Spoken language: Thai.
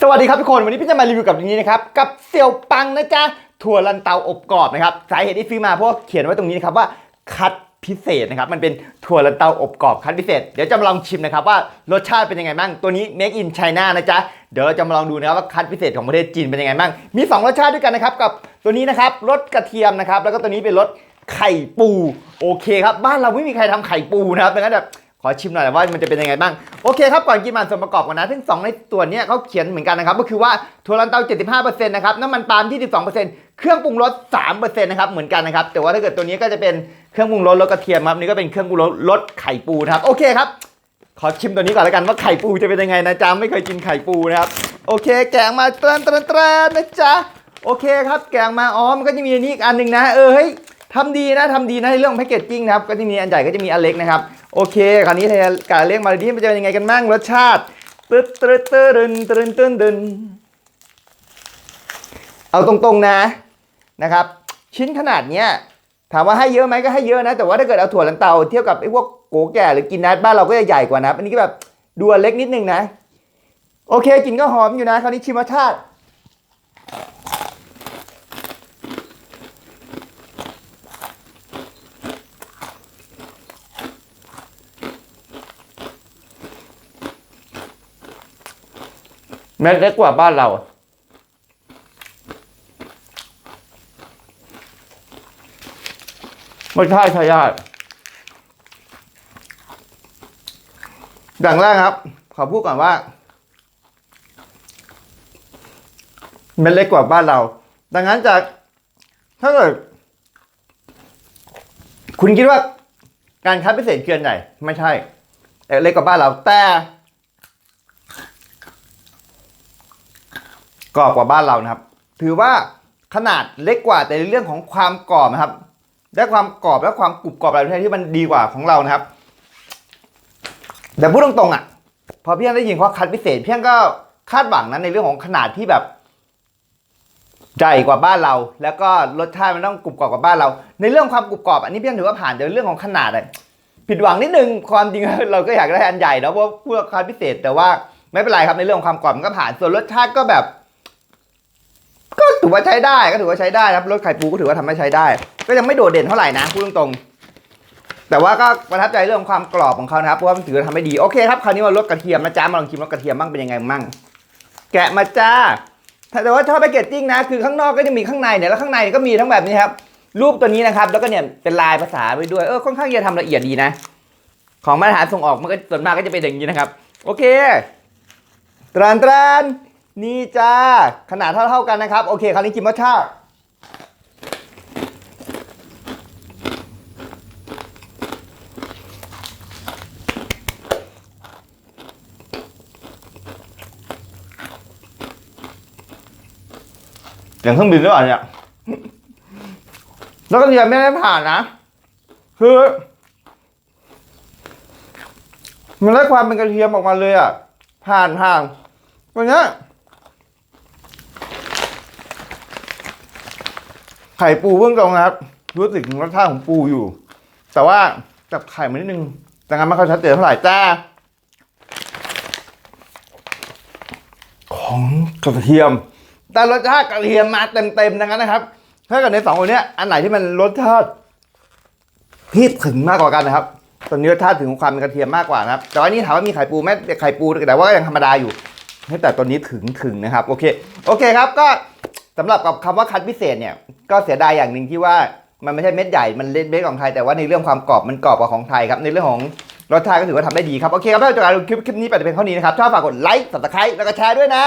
สวัสดีครับทุกคน วันนี้พี่จะมารีวิวกับอย่างนี้นะครับ กับเสี่ยวปังนะจ๊ะถั่วลันเตาอบกรอบนะครับ สาเหตุที่ซื้อมาเพราะเขียนไว้ตรงนี้นะครับว่าคัดพิเศษนะครับ มันเป็นถั่วลันเตาอบกรอบคัดพิเศษ เดี๋ยวจะมาลองชิมนะครับว่ารสชาติเป็นยังไงบ้าง ตัวนี้ make in China นะจ๊ะ เดี๋ยวเราจะมาลองดูนะครับว่าคัดพิเศษของประเทศจีนเป็นยังไงบ้าง มีสองรสชาติด้วยกันนะครับ กับตัวนี้นะครับ รสกระเทียมนะครับ แล้วก็ตัวนี้เป็นรสไข่ปู โอเคครับ บ้านเราไม่มีใครทำไข่ปูนะครับดังนั้นแบบ อชิมหน่อยว่ามันจะเป็นยังไงบ้าง โอเคครับก่อนกินมาส่วนประกอบกันนะซึ่ง2ในตัวนี้เขาเขียนเหมือนกันนะครับ ก็คือว่าถั่วลันเตา 75%นะครับน้ำมันปาล์มที่12%เครื่องปรุงรส 3%นะครับเหมือนกันนะครับ แต่ว่าถ้าเกิดตัวนี้ก็จะเป็นเครื่องปรุงรสรสกระเทียมครับนี่ก็เป็นเครื่องปรุงรสรสไข่ปูนะครับโอเคครับขอชิมตัวนี้ก่อนแล้วกันว่าไข่ปูจะเป็นยังไงนะจ๊ะไม่เคยกินไข่ปูนะครับโอเค แกงมาเตรนเตรนเตรนนะจ๊ะโอเคครับ แกงมาอ๋อมันก็จะมีอันนี้อีกอันหนึ่งนะ เออเฮ้ยทำดีนะทำดีนะในเรื่องแพคเกจจิ้งนะครับก็จะมีอันใหญ่ก็จะมีอันเล็กนะครับ โอเค คราวนี้ทการเรียกมาดีมันจะเป็นยังไงกันบ้างรสชาติตึ๊ดตึ๊ดตึ๊ดตึ๊ดตึ๊ดตึ๊ดตึ๊ดเอาตรงๆนะนะครับ ชิ้นขนาดเนี้ยถามว่าให้เยอะไหมก็ให้เยอะนะ แต่ว่าถ้าเกิดเอาถั่วลันเตาเทียบกับไอ้พวกโกแก่หรือกินนัทบ้านเราก็จะใหญ่กว่านะอันนี้ก็แบบดูอันเล็กนิดนึงนะ โอเคกลินก็หอมอยู่นะ คราวนี้ชิมรสชาติ เม็ดเล็กกว่าบ้านเราไม่ใช่ใช่ยากอย่างแรกครับ ขอพูดก่อนว่า เม็ดเล็กกว่าบ้านเรา ดังนั้นจากถ้าเกิดคุณคิดว่าการคัดพิเศษเกินใหญ่ไม่ใช่เล็กกว่าบ้านเราแต่ กรอบกว่าบ้านเรานะครับ ถือว่าขนาดเล็กกว่าแต่ในเรื่องของความกรอบนะครับและความกรอบและความกรุบกรอบอะไรที่มันดีกว่าของเรานะครับ แต่พูดตรงๆอะ พอเพียงได้ยินว่าคัดพิเศษ เพียงก็คาดหวังนะในเรื่องของขนาดที่แบบใหญ่กว่าบ้านเรา แล้วก็รสชาติมันต้องกรุบกรอบกว่าบ้านเรา ในเรื่องความกรุบกรอบ อันนี้เพียงถือว่าผ่านแต่เรื่องของขนาดอะผิดหวังนิดนึงความจริงเราก็อยากได้อันใหญ่เนอะเพราะพวกคัดพิเศษ แต่ว่าไม่เป็นไรครับในเรื่องของความกรอบมันก็ผ่านส่วนรสชาติก็แบบ ถือว่าใช้ได้ก็ถือว่าใช้ได้ครับรสไข่ปูก็ถือว่าทำให้ใช้ได้ ก็ยังไม่โดดเด่นเท่าไหร่นะพูดตรงๆแต่ว่าก็ประทับใจเรื่องความกรอบของเขานะครับเพราะว่ามันถือว่าทำได้ดีโอเคครับคราวนี้มารสกระเทียมนะจ๊ะมาลองชิมรสกระเทียมบ้างเป็นยังไงมั่งแกะมาจ้าแต่ว่าชอบแพคเกจจิ้งนะคือข้างนอกก็จะมีข้างในเนี่ยแล้วข้างในก็มีทั้งแบบนี้ครับรูปตัวนี้นะครับแล้วก็เนี่ยเป็นลายภาษาไปด้วยเออค่อนข้างจะทำละเอียดดีนะ ของมาตรฐานส่งออกมันก็ส่วนมากก็จะเป็นอย่างนี้นะครับ โอเคตรานตราน นี่จ้า ขนาดเท่าๆกันนะครับ โอเค คราวนี้กินรสชาติอย่างเครื่องบินหรือเปล่าเนี่ย แล้วก็ยังไม่ได้ผ่านนะ คือ มันได้ความเป็นกระเทียมออกมาเลยอะ ผ่านผ่านตัวเนี้ย ไข่ปูเบื้องตรงนะครับ รู้สึกถึงรสชาติของปูอยู่ แต่ว่าจับไข่มานิดนึงแต่งานไม่ค่อยชัดเจนเท่าไหร่จ้าของกระเทียม แต่รสชาติกระเทียมมาเต็มๆดังนั้นนะครับ ถ้าเกิดในสองคนนี้อันไหนที่มันรสชาติที่ถึงมากกว่ากันนะครับตอนนี้รสชาติถึงความเป็นกระเทียมมากกว่านะครับ แต่ว่านี่ถามว่ามีไข่ปูไหมไข่ปูแต่ว่าก็ยังธรรมดาอยู่แต่ตัวนี้ถึงถึงนะครับ โอเค โอเคครับก็ สำหรับกับคำว่าคัดพิเศษเนี่ยก็เสียดายอย่างหนึ่งที่ว่ามันไม่ใช่เม็ดใหญ่ มันเล็กเม็ดของไทย แต่ว่าในเรื่องความกรอบมันกรอบกว่าของไทยครับ ในเรื่องของรสชาติก็ถือว่าทำได้ดีครับ โอเคครับแล้วจากการคลิปคลิปนี้ไปจะเป็นเท่านี้นะครับ ชอบฝากกดไลค์สับสไครต์แล้วก็แชร์ด้วยนะ